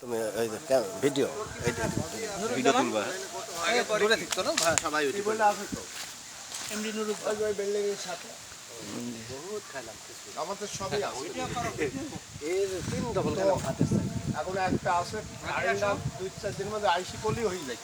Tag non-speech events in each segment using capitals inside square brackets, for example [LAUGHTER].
তুমি এই যে ভিডিও ভিডিও তুলবা দূরে থাকতো না করে। এমডি নুরুল আমাদের সবই আছে। এই তিন ডবল খেলাম হাতের সাইড এখন একটা আছে দুই চার দিনের মধ্যে আইসি করলেই হয়ে যায়।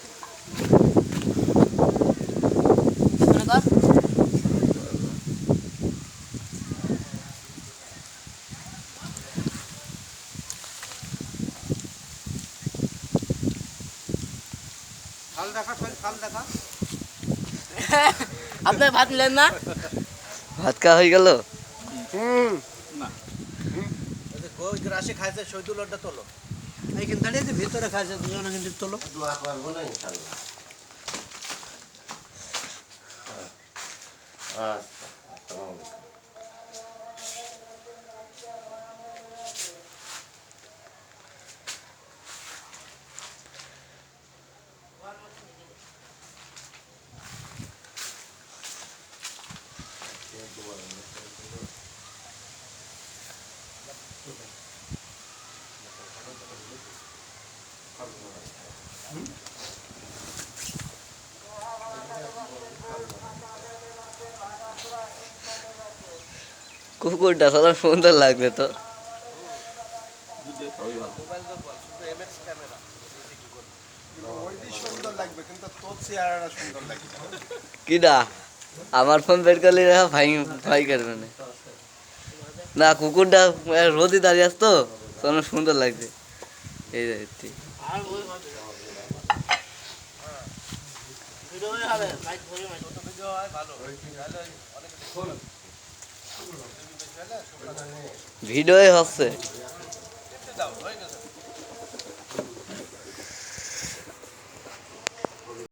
[LAUGHS] আপনার ভাত নিলেন না? ভাত খাওয়া হয়ে গেল? হুম। খাইছে শহীদুল ওটা তোলো। এইখান দাঁড়িয়ে যে ভিতরে খাইছে দুজনে কিন্তু তোলো। দোয়া করব না ইনশাল্লাহ। আচ্ছা। কুকুরটা সাদা সুন্দর লাগবে তো। কিডা আমার ফোন বের করলে ভাই ভাই করবে না। না কুকুরটা রোদে দাঁড়িয়ে আসতো তখন সুন্দর লাগছে। এই যে ঠিক ভিডিওই হচ্ছে।